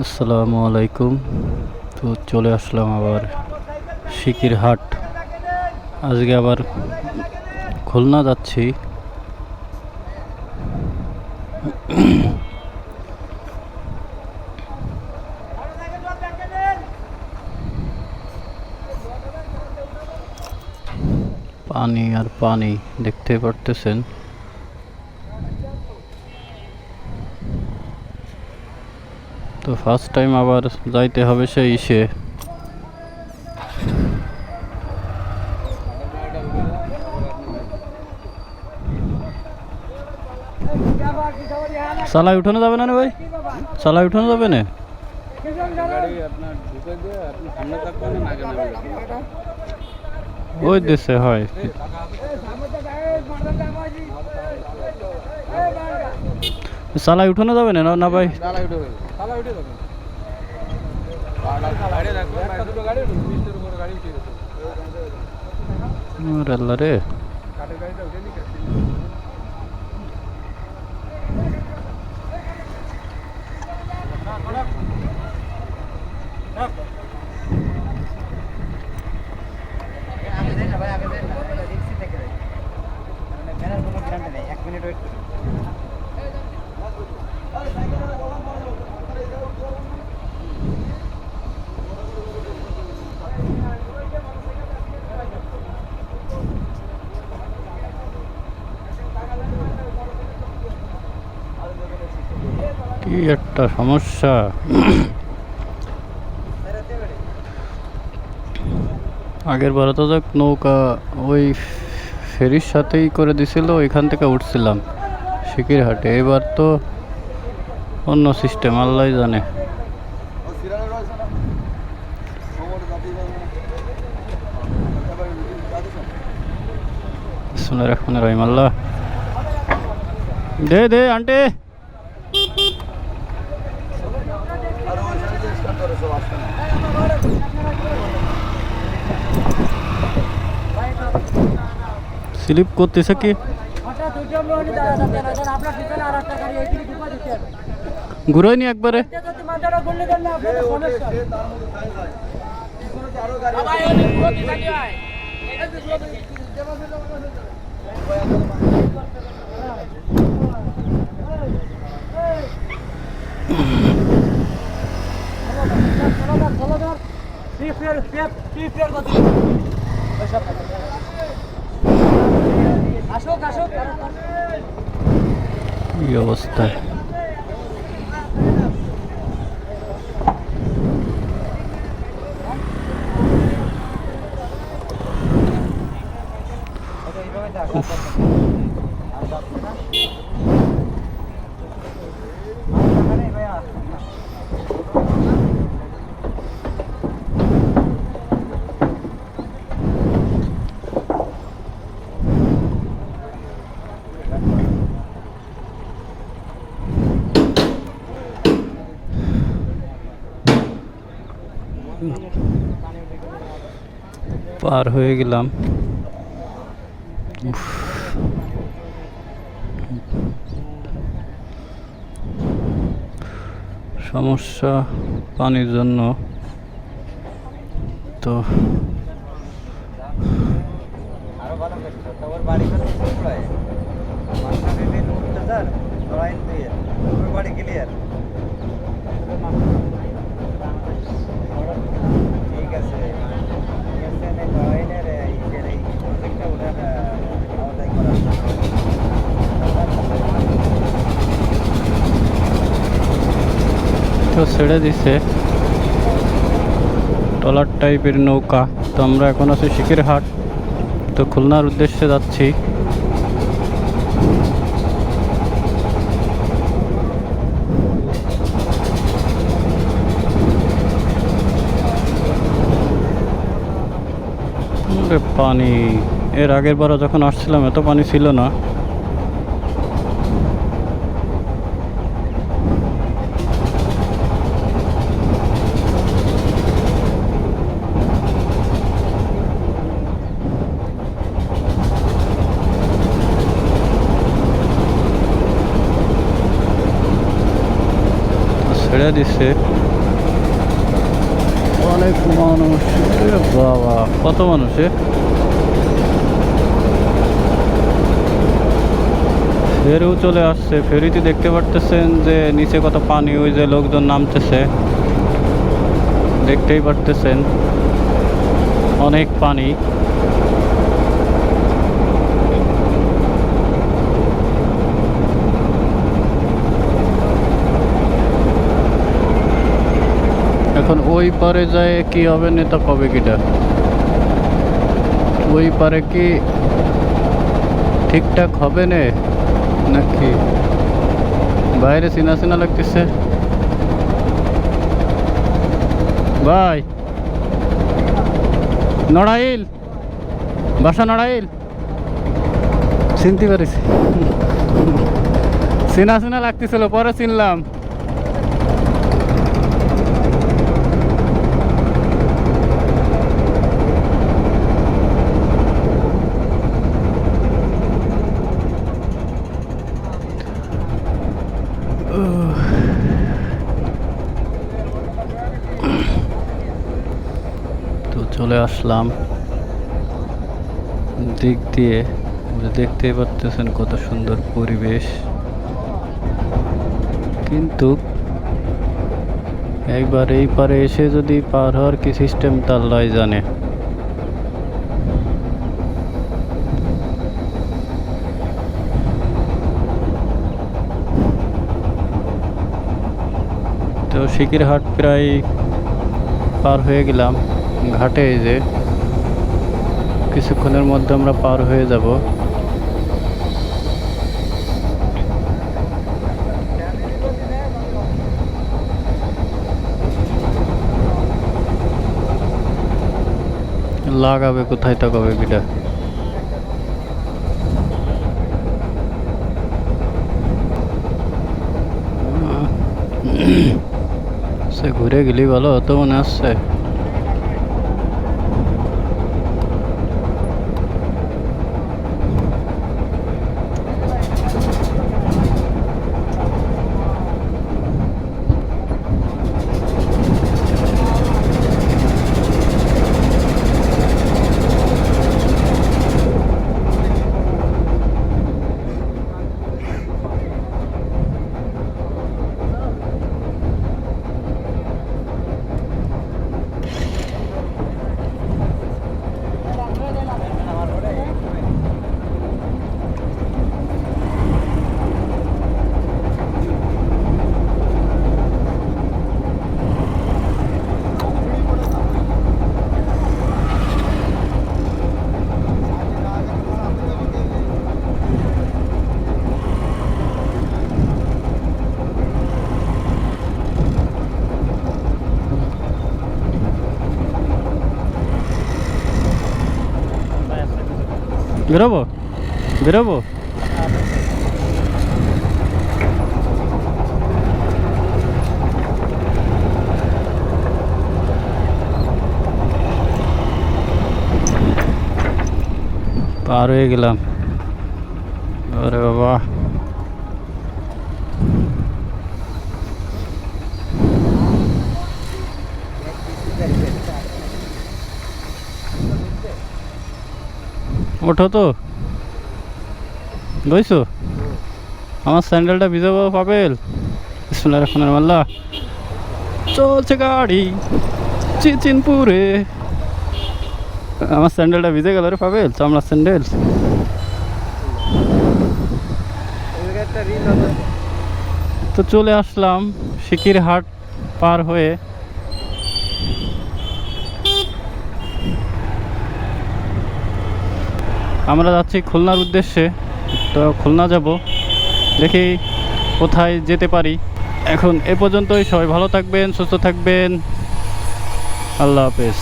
আসসালামু আলাইকুম। তো চলে আসলাম আবার শিকির হাট। আজকে আবার খুলনা যাচ্ছি। পানি আর পানি, দেখতে পারতেছেন। তো ফার্স্ট টাইম আবার যাইতে হবে সেই ইসে। সালাই উঠানো যাবে না ভাই? সালাই উঠানো যাবে না? ওই দেশে হয়। চালাই উঠানো যাবে না না ভাই? তালা উঠে যাবে তালা উঠে যাবে গাড়ি রাখবে একটা দুটো গাড়ি উঠবে বিশটার উপরে গাড়ি উঠে যাবে ওরে আল্লাহ রে কাঠের গাড়িটা উঠে নিয়ে কি একটা সমস্যা। আগের বারে তো নৌকা ওই ফেরির সাথেই করে দিছিল, ওইখান থেকে উঠছিলাম শিকিরহাটে। এবার তো অন্য সিস্টেম আল্লাহ জানে। শুনে রাখুন রহিম আল্লাহ। দে দে, আন্টি। স্লিপ করতেছে কি হঠাৎ উঠে আমরা ওখানে দাঁড়া থাকতে না কারণ এই অবস্থায় পার হয়ে গেলাম। সমস্যা পানির জন্য। তো বাড়ি প্রায় মাঝখানে দিন উঠতে স্যার লড়াই দিয়ে তোর বাড়ি ক্লিয়ার ঠিক আছে ঠিক আছে নে লড়াইনের ইসের এই প্রজেক্টটা ওটার আওতায় করা তো ছেড়ে দিছে। ট্রলার টাইপের নৌকা। তো আমরা এখন আছি শিকিরহাট তো খুলনার উদ্দেশ্যে যাচ্ছি। পানি। এর আগের বারও যখন আসছিলাম, এত পানি ছিল না। ছেড়ে দিচ্ছে অনেক মানুষ বাবা কত মানুষ? ফেরিও চলে আসছে। ফেরিতে দেখতে পারতেছেন যে নিচে কত পানি ওই যে লোকজন নামতেছে। দেখতেই পারতেছেন। অনেক পানি এখন ওই পারে যায় কি হবে নেতা কবে কিটা? ওই পারে কি ঠিকঠাক হবে নাকি বাইরে চিনা চিনা লাগতেছে? ভাই। নড়াইল। বাসা নড়াইল। চিনতে পারিস চিনা চিনা লাগতেছিল, পরে চিনলাম। চলে আসলাম। দিক দিয়ে দেখতেই পারতেছেন কত সুন্দর পরিবেশ। কিন্তু একবার এই পারে এসে যদি পার হওয়ার কি সিস্টেম তার লাই জানে। তো শিকিরহাট প্রায় পার হয়ে গেলাম। ঘাটে এই যে কিছুক্ষণের মধ্যে আমরা পার হয়ে যাব। লাগাবে কোথায় তাকাবে কিটা? সে ঘুরে গেলি ভালো হতো মনে আসছে বেরোবো? বেরোবো? পার হয়ে গেলাম। আরে বাবা। ওঠো তো। বইছো আমার স্যান্ডেলটা ভিজে ভিজাবো পাবেল বিসমুল্লাহ রহমানির মাল্লা চলছে গাড়ি চিচিনপুরে। আমার স্যান্ডেলটা ভিজে গেল রে পাবেল চামড়ার স্যান্ডেল তো চলে আসলাম সিকিরহাট পার হয়ে। আমরা যাচ্ছি খুলনার উদ্দেশ্যে। তো খুলনা যাব। দেখি কোথায় যেতে পারি। এখন এ পর্যন্তই। সবাই ভালো থাকবেন, সুস্থ থাকবেন। আল্লাহ হাফেজ।